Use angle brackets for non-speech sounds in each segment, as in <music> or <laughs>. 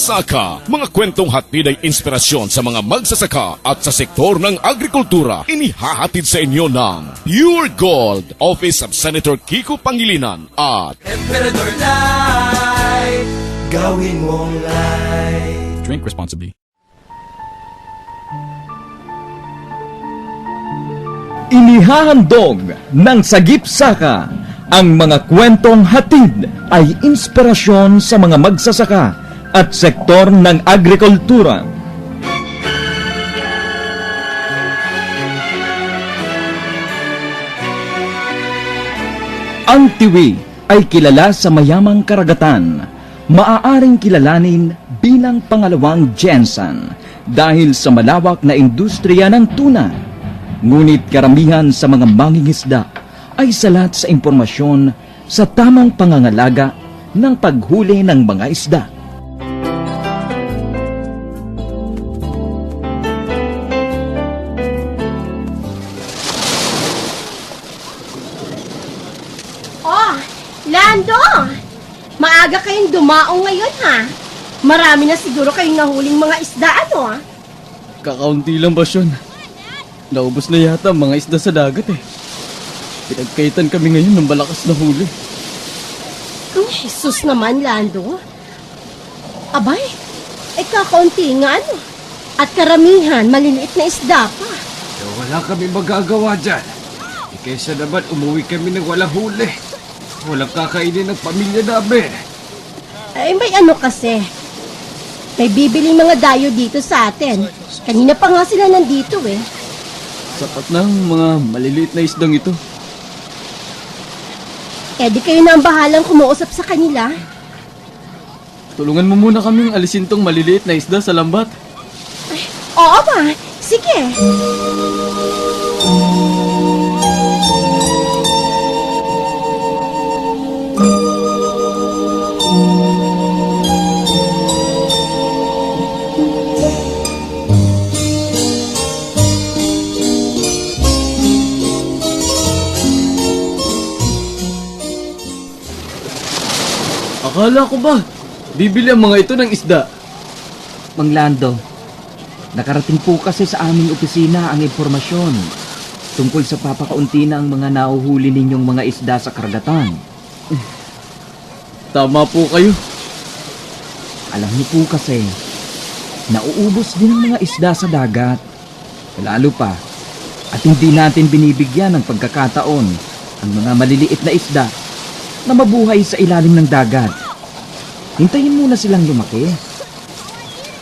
Saka, mga kwentong hatid ay inspirasyon sa mga magsasaka at sa sektor ng agrikultura. Inihahatid sa inyo ng Pure Gold, Office of Senator Kiko Pangilinan at Emperador Light Gawin mong light Drink responsibly. Inihahandog ng Sagip Saka ang mga kwentong hatid ay inspirasyon sa mga magsasaka at sektor ng agrikultura. Ang tiwi ay kilala sa mayamang karagatan. Maaaring kilalanin bilang pangalawang Jensen dahil sa malawak na industriya ng tuna. Ngunit karamihan sa mga mangingisda ay salat sa impormasyon sa tamang pangangalaga ng paghuli ng mga isda. Lando! Maaga kayong dumaong ngayon, ha? Marami na siguro kayong nahuling mga isda, ano? Kakaunti lang ba yun? Naubos na yata ang mga isda sa dagat eh. Pinagkaitan kami ngayon ng balakas na huli. Ang Jesus naman, Lando. Abay, eh kakaunti nga, ano? At karamihan, maliliit na isda pa. Eh, wala kami magagawa dyan. Eh, kaysa naman umuwi kami ng walang huli. Walang kakainin ng pamilya namin. Eh, may ano kasi. May bibili mga dayo dito sa atin. Kanina pa nga sila nandito, eh. Sapat na ang mga maliliit na isdang ito. Eh, di kayo na ang bahalang kumuusap sa kanila. Tulungan mo muna kaming alisin tong maliliit na isda sa lambat. Oo ba? Sige. Akala ko ba, bibili ang mga ito ng isda. Mang Lando, nakarating po kasi sa aming opisina ang impormasyon tungkol sa papakaunti ng mga nauhuli ninyong mga isda sa karagatan. Tama po kayo. Alam niyo po kasi, nauubos din ang mga isda sa dagat. Lalo pa, at hindi natin binibigyan ng pagkakataon ang mga maliliit na isda na mabuhay sa ilalim ng dagat. Hintayin muna silang lumaki.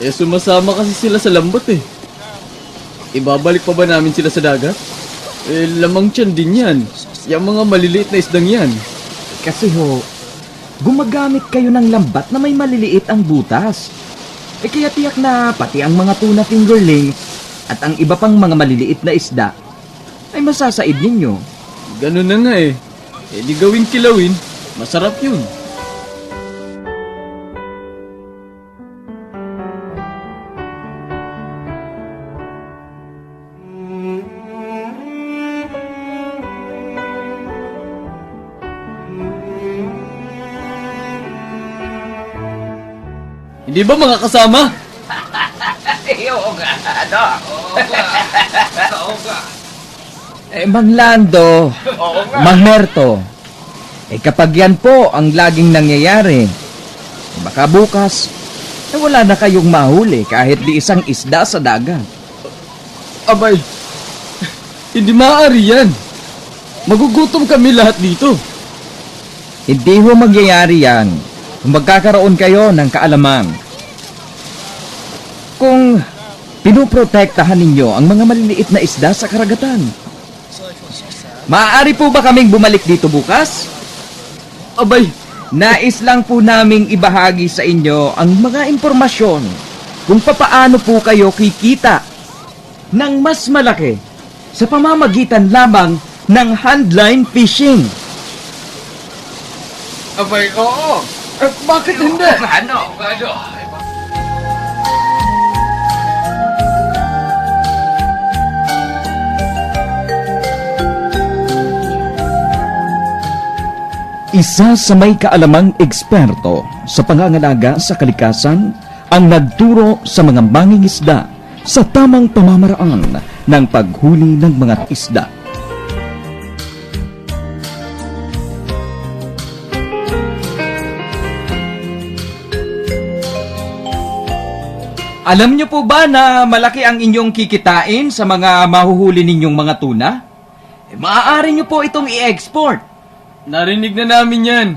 Eh sumasama kasi sila sa lambat eh. Ibabalik pa ba namin sila sa dagat? Eh lamang tiyan din yan. Yung mga maliliit na isdang yan. Kasi ho, gumagamit kayo ng lambat na may maliliit ang butas. E kaya tiyak na pati ang mga tuna fingerling at ang iba pang mga maliliit na isda ay masasaid ninyo. Ganun na nga eh. Eh di gawing kilawin, masarap yun. Hindi ba mga kasama? <laughs> Eh, Mang Lando, Mang Merto, eh kapag yan po ang laging nangyayari, baka bukas, eh wala na kayong mahuli kahit di isang isda sa dagat. Abay, hindi maaari yan. Magugutom kami lahat dito. Hindi ho magyayari yan kung magkakaroon kayo ng kaalaman. Kung pinoprotektahan ninyo ang mga maliliit na isda sa karagatan. Maaari po ba kaming bumalik dito bukas? Abay, Nais lang po naming ibahagi sa inyo ang mga impormasyon kung papaano po kayo kikita ng mas malaki sa pamamagitan lamang ng handline fishing. Abay, oo. eh, bakit hindi? Ano? Ano? Isa sa may kaalamang eksperto sa pangangalaga sa kalikasan ang nagturo sa mga mangingisda sa tamang pamamaraan ng paghuli ng mga isda. Alam niyo po ba na malaki ang inyong kikitain sa mga mahuhuli ninyong mga tuna? Eh, maaari niyo po itong i-export. Narinig na namin yan.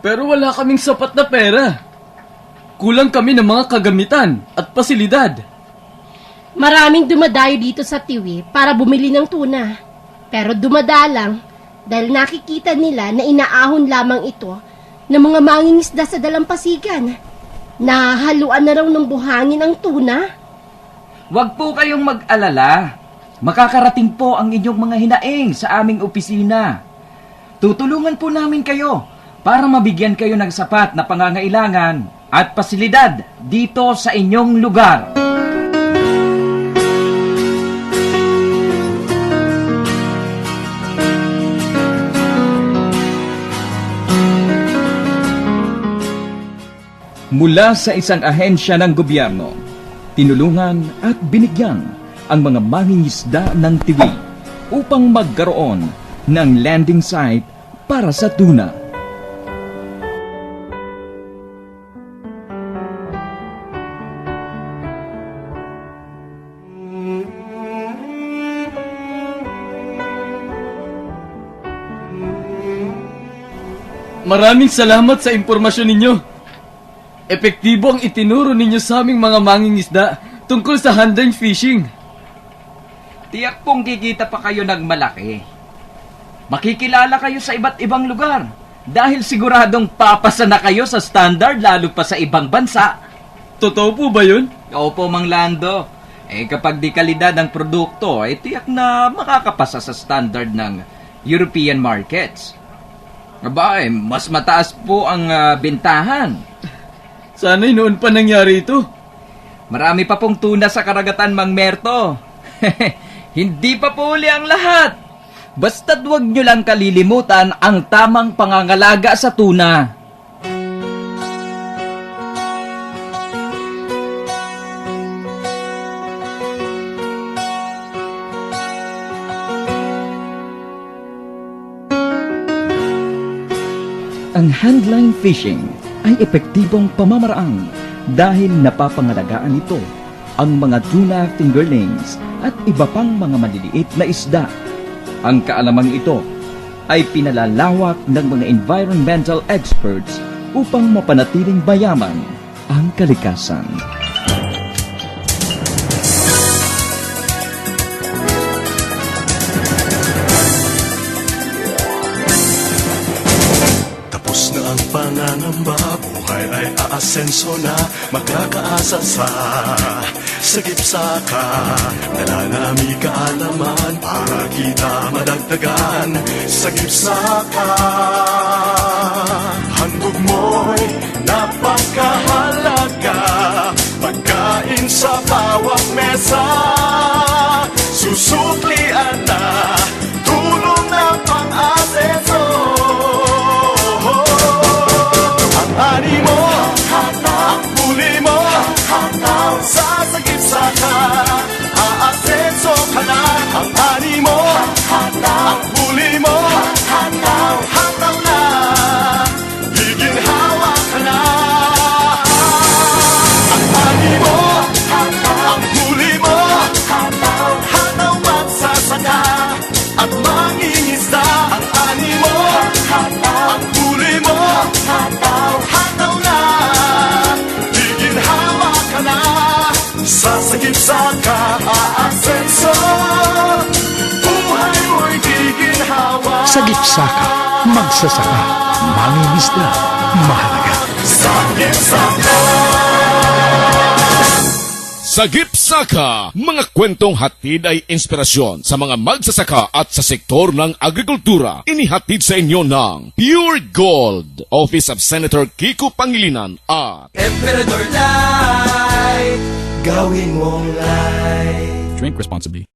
Pero wala kaming sapat na pera. Kulang kami ng mga kagamitan at pasilidad. Maraming dumadayo dito sa Tiwi para bumili ng tuna. Pero dumadalang dahil nakikita nila na inaahon lamang ito ng mga mangingisda sa dalampasigan. Nahaluan na raw ng buhangin ang tuna. Huwag po kayong mag-alala. Makakarating po ang inyong mga hinaing sa aming opisina. Tutulungan po namin kayo para mabigyan kayo ng sapat na pangangailangan at pasilidad dito sa inyong lugar. Mula sa isang ahensya ng gobyerno, tinulungan at binigyan ang mga mangingisda ng tiwi upang magkaroon ng landing site para sa tuna. Maraming salamat sa impormasyon ninyo. Epektibo ang itinuro ninyo sa aming mga mangingisda tungkol sa handang fishing. Tiyak pong kikita pa kayo ng malaki. Makikilala kayo sa iba't ibang lugar dahil siguradong papasa na kayo sa standard lalo pa sa ibang bansa. Totoo po ba yun? Opo, Mang Lando. Eh kapag di kalidad ang produkto, eh tiyak na makakapasa sa standard ng European markets. Aba, eh, mas mataas po ang ah, bentahan. Sana'y noon pa nangyari ito. Marami pa pong tuna sa karagatan, Mang Merto. <laughs> Hindi pa po uli ang lahat. Basta't huwag nyo lang kalilimutan ang tamang pangangalaga sa tuna. Ang handline fishing ay epektibong pamamaraan dahil napapangalagaan nito ang mga tuna fingerlings at iba pang mga maliliit na isda. Ang kaalamang ito ay pinalalawak ng mga environmental experts upang mapanatiling bayaman ang kalikasan. Tapos na ang pangangamba Buhay ay aasenso na Magkakaasa sa Sagip saka Nalalami kaalaman Para kita madagdagan Sagip saka Handog mo'y napakahalaga. Pagkain sa bawat mesa ang Sa gipsaka, magsasaka, mangingisda, mahalaga. Sagip saka. Sagip Saka, mga kwentong hatid ay inspirasyon sa mga magsasaka at sa sektor ng agrikultura. Inihatid sa inyo ng Pure Gold, Office of Senator Kiko Pangilinan at Emperador Light, gawin mong light. Drink responsibly.